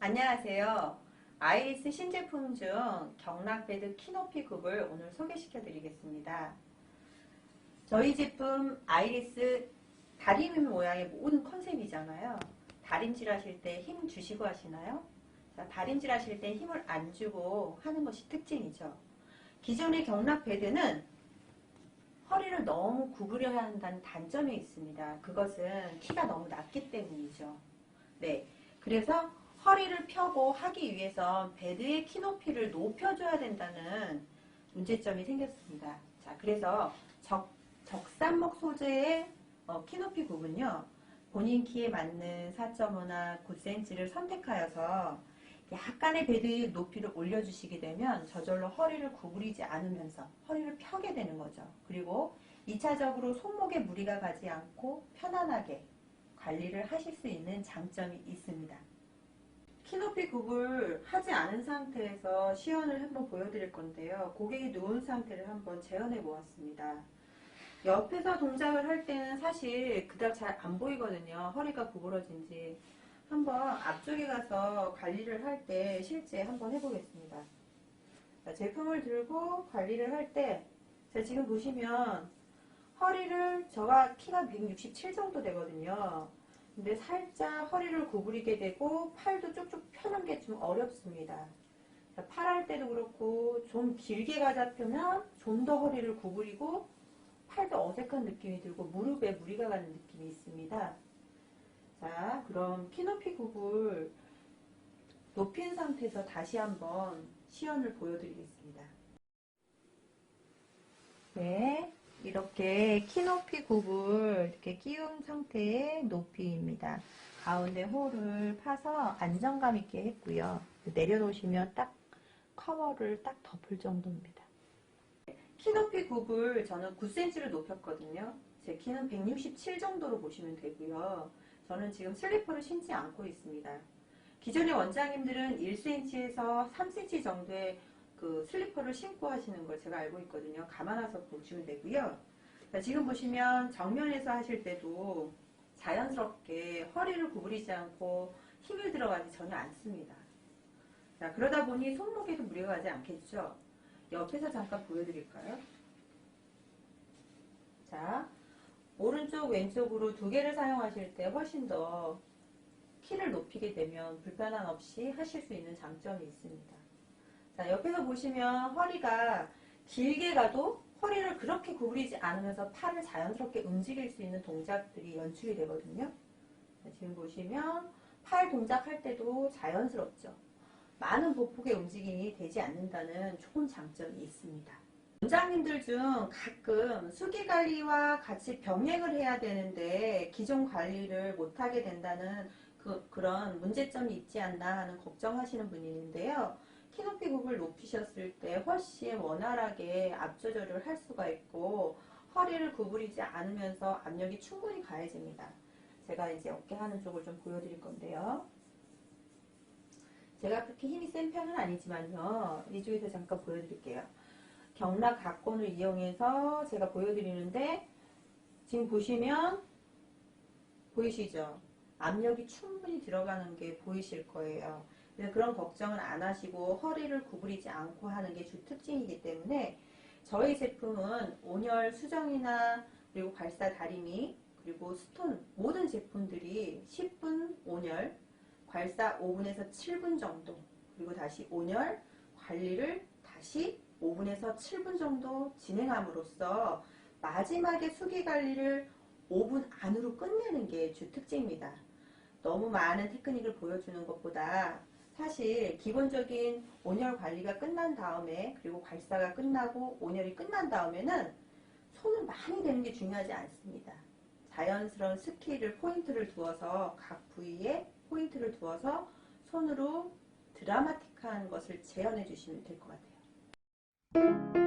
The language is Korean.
안녕하세요. 아이리스 신제품 중 경락베드 키높이 굽을 오늘 소개시켜 드리겠습니다. 저희 제품 아이리스 다리미 모양의 모든 컨셉이잖아요. 다림질 하실 때 힘 주시고 하시나요? 자, 다림질 하실 때 힘을 안 주고 하는 것이 특징이죠. 기존의 경락 베드는 허리를 너무 구부려야 한다는 단점이 있습니다. 그것은 키가 너무 낮기 때문이죠. 네. 그래서 허리를 펴고 하기 위해서 베드의 키 높이를 높여줘야 된다는 문제점이 생겼습니다. 자, 그래서 적, 적산목 소재의 어, 키 높이 굽은요, 본인 키에 맞는 4.5나 9cm를 선택하여서 약간의 베드의 높이를 올려주시게 되면 저절로 허리를 구부리지 않으면서 허리를 펴게 되는 거죠. 그리고 2차적으로 손목에 무리가 가지 않고 편안하게 관리를 하실 수 있는 장점이 있습니다. 키 높이 굽을 하지 않은 상태에서 시연을 한번 보여드릴 건데요. 고객이 누운 상태를 한번 재현해 보았습니다. 옆에서 동작을 할 때는 사실 그닥 잘 안 보이거든요. 허리가 구부러진지. 한번 앞쪽에 가서 관리를 할 때 실제 한번 해보겠습니다. 자, 제품을 들고 관리를 할 때, 자, 지금 보시면 허리를, 저가 키가 167 정도 되거든요. 근데 살짝 허리를 구부리게 되고 팔도 쭉쭉 펴는 게 좀 어렵습니다. 팔 할 때도 그렇고 좀 길게 가다 펴면 좀 더 허리를 구부리고 팔도 어색한 느낌이 들고 무릎에 무리가 가는 느낌이 있습니다. 자 그럼 키높이 굽을 높인 상태에서 다시 한번 시연을 보여드리겠습니다. 네, 이렇게 키높이 굽을 이렇게 끼운 상태의 높이입니다. 가운데 홀을 파서 안정감 있게 했고요. 내려놓으시면 딱 커버를 딱 덮을 정도입니다. 키높이 굽을 저는 9cm를 높였거든요. 제 키는 167 정도로 보시면 되고요. 저는 지금 슬리퍼를 신지 않고 있습니다. 기존의 원장님들은 1cm에서 3cm 정도의 그 슬리퍼를 신고 하시는 걸 제가 알고 있거든요. 감안해서 보시면 되고요. 자, 지금 보시면 정면에서 하실 때도 자연스럽게 허리를 구부리지 않고 힘을 들어가지 전혀 않습니다. 자, 그러다 보니 손목에도 무리가 가지 않겠죠. 옆에서 잠깐 보여드릴까요? 자, 오른쪽 왼쪽으로 두 개를 사용하실 때 훨씬 더 키를 높이게 되면 불편함 없이 하실 수 있는 장점이 있습니다. 자, 옆에서 보시면 허리가 길게 가도 허리를 그렇게 구부리지 않으면서 팔을 자연스럽게 움직일 수 있는 동작들이 연출이 되거든요. 자, 지금 보시면 팔 동작할 때도 자연스럽죠. 많은 보폭의 움직임이 되지 않는다는 좋은 장점이 있습니다. 원장님들 중 가끔 수기 관리와 같이 병행을 해야 되는데 기존 관리를 못하게 된다는 그, 그런 문제점이 있지 않나 하는 걱정하시는 분이 있는데요. 키높이 굽을 높이셨을 때 훨씬 원활하게 앞 조절을 할 수가 있고 허리를 구부리지 않으면서 압력이 충분히 가해집니다. 제가 이제 어깨 하는 쪽을 좀 보여드릴 건데요. 제가 그렇게 힘이 센 편은 아니지만요. 이쪽에서 잠깐 보여드릴게요. 경락 각권을 이용해서 제가 보여드리는데 지금 보시면 보이시죠? 압력이 충분히 들어가는 게 보이실 거예요. 그런 걱정은 안 하시고 허리를 구부리지 않고 하는 게 주 특징이기 때문에 저희 제품은 온열 수정이나 그리고 발사 다리미 그리고 스톤 모든 제품들이 10분 온열 발사 5분에서 7분 정도 그리고 다시 온열 관리를 다시 5분에서 7분 정도 진행함으로써 마지막에 수기 관리를 5분 안으로 끝내는 게 주 특징입니다. 너무 많은 테크닉을 보여주는 것보다 사실 기본적인 온열 관리가 끝난 다음에 그리고 발사가 끝나고 온열이 끝난 다음에는 손을 많이 대는 게 중요하지 않습니다. 자연스러운 스킬을 포인트를 두어서 각 부위에 포인트를 두어서 손으로 드라마틱한 것을 재현해 주시면 될 것 같아요. Thank you.